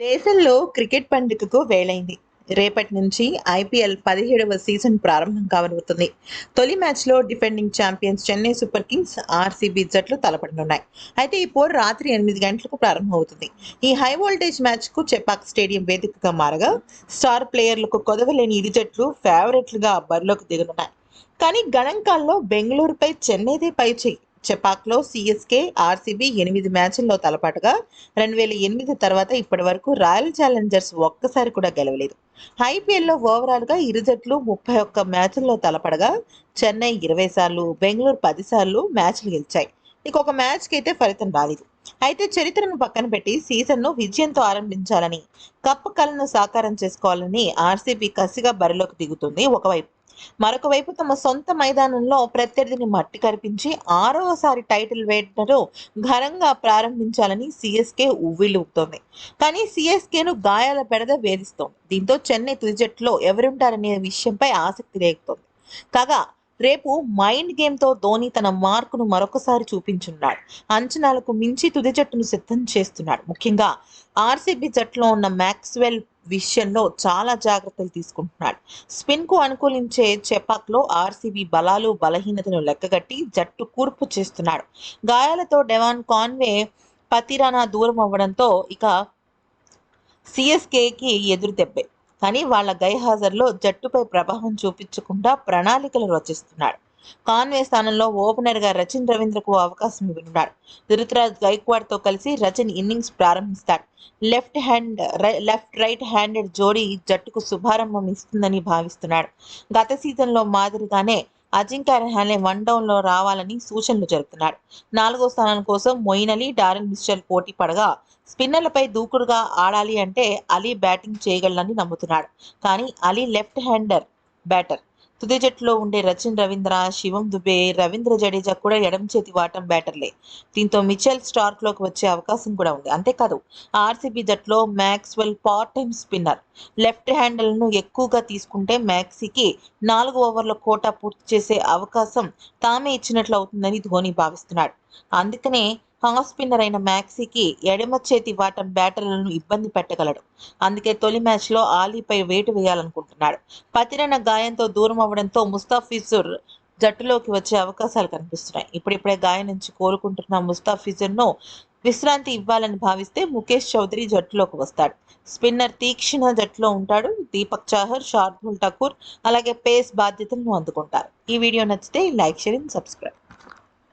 దేశంలో క్రికెట్ పండుగకు వేలైంది. రేపటి నుంచి ఐపీఎల్ పదిహేడవ సీజన్ ప్రారంభం కావబోతుంది తొలి మ్యాచ్లో defending champions Chennai super kings RCB జట్లు తలపడనున్నాయి. అయితే ఈ పోరు రాత్రి ఎనిమిది గంటలకు ప్రారంభమవుతుంది. ఈ హై వోల్టేజ్ మ్యాచ్కు చెపాక్ స్టేడియం వేదికగా మారగా స్టార్ ప్లేయర్లకు కొదవలేని ఇరు జట్లు ఫేవరెట్లుగా బరిలోకి దిగనున్నాయి. కానీ గణాంకాల్లో బెంగళూరుపై చెన్నైదే పై చేయి చెపాక్లో సిఎస్కే ఆర్సీబీ ఎనిమిది మ్యాచ్ల్లో తలపాటుగా రెండు వేల ఎనిమిది తర్వాత ఇప్పటి వరకు రాయల్ ఛాలెంజర్స్ ఒక్కసారి కూడా గెలవలేదు. ఐపీఎల్లో ఓవరాల్గా ఇరు జట్లు ముప్పై ఒక్క మ్యాచ్ల్లో తలపడగా చెన్నై ఇరవై సార్లు బెంగళూరు పది సార్లు మ్యాచ్లు గెలిచాయి. ఇక ఒక మ్యాచ్కి అయితే ఫలితం రాలేదు. అయితే చరిత్రను పక్కన పెట్టి సీజన్ను విజయంతో ఆరంభించాలని కప్ కలను సాకారం చేసుకోవాలని ఆర్సీబీ కసిగా బరిలోకి దిగుతుంది ఒకవైపు. మరొక వైపు తమ సొంత మైదానంలో ప్రత్యర్థిని మట్టి కరిపించి ఆరవసారి టైటిల్ వేటను ఘనంగా ప్రారంభించాలని సిఎస్కే ఉవ్విలుపుతోంది కానీ సిఎస్కేను గాయాల పెడద వేధిస్తోంది. దీంతో చెన్నై తుది జట్టులో ఎవరుంటారనే విషయంపై ఆసక్తి రేగుతోంది కాగా రేపు మైండ్ గేమ్తో ధోని తన మార్కును మరొకసారి చూపించున్నాడు. అంచనాలకు మించి తుది జట్టును సిద్ధం చేస్తున్నాడు. ముఖ్యంగా ఆర్సీబీ జట్టులో ఉన్న మ్యాక్స్వెల్ విషయంలో చాలా జాగ్రత్తలు తీసుకుంటున్నాడు. స్పిన్కు అనుకూలించే చెపాక్లో ఆర్సీబీ బలాలు బలహీనతను లెక్కగట్టి జట్టు కూర్పు చేస్తున్నాడు. గాయాలతో డెవాన్ కాన్వే పతిరానా దూరం అవ్వడంతో ఇక సిఎస్కేకి ఎదురు దెబ్బే. కానీ వాళ్ళ గైహాజర్లో జట్టుపై ప్రభావం చూపించకుండా ప్రణాళికలు రచిస్తున్నాడు. కాన్వే స్థానంలో ఓపెనర్గా రచిన్ రవీంద్రకు అవకాశం ఇవ్వనున్నాడు. ధృతరాజ్ గైక్వాడ్తో కలిసి రచిన్ ఇన్నింగ్స్ ప్రారంభిస్తాడు. Left hand left right handed జోడీ జట్టుకు శుభారంభం ఇస్తుందని భావిస్తున్నాడు. గత సీజన్లో మాదిరిగానే అజింక్య రహానే వన్ డౌన్లో రావాలని సూచనలు జరుపుతున్నాడు. నాలుగో స్థానం కోసం మొయిన్ అలీ డారెన్ మిస్టర్ పోటీ పడగా స్పిన్నర్లపై దూకుడుగా ఆడాలి అంటే అలీ బ్యాటింగ్ చేయగలనని నమ్ముతున్నాడు. కానీ అలీ లెఫ్ట్ హ్యాండర్ బ్యాటర్. తుది జట్టులో ఉండే రచిన్ రవీంద్ర శివం దుబే రవీంద్ర జడేజా కూడా ఎడమ చేతి వాటం బ్యాటర్లే. దీంతో మిచెల్ స్టార్క్లోకి వచ్చే అవకాశం కూడా ఉంది. అంతేకాదు ఆర్సీబీ జట్టులో Maxwell part time spinner. Left హ్యాండల్ను ఎక్కువగా తీసుకుంటే మ్యాక్సీకి నాలుగు ఓవర్ల కోటా పూర్తి చేసే అవకాశం తామే ఇచ్చినట్లు అవుతుందని ధోని భావిస్తున్నాడు. అందుకనే హాఫ్ స్పిన్నర్ అయిన మ్యాక్సీకి ఎడమ చేతి వాటం బ్యాటర్లను ఇబ్బంది పెట్టగలడు. అందుకే తొలి మ్యాచ్లో ఆలీపై వేటు వేయాలనుకుంటున్నాడు. పతిరైన గాయంతో దూరం అవ్వడంతో ముస్తాఫిజుర్ జట్టులోకి వచ్చే అవకాశాలు కనిపిస్తున్నాయి. ఇప్పుడిప్పుడే గాయం నుంచి కోలుకుంటున్న ముస్తాఫిజుర్ను విశ్రాంతి ఇవ్వాలని భావిస్తే ముఖేష్ చౌదరి జట్టులోకి వస్తాడు. స్పిన్నర్ తీక్షణ జట్టులో ఉంటాడు. దీపక్ చాహర్ షార్దుల్ ఠాకూర్ అలాగే పేస్ బాధ్యతలను అందుకుంటారు. ఈ వీడియో నచ్చితే లైక్ షేర్ సబ్స్క్రైబ్.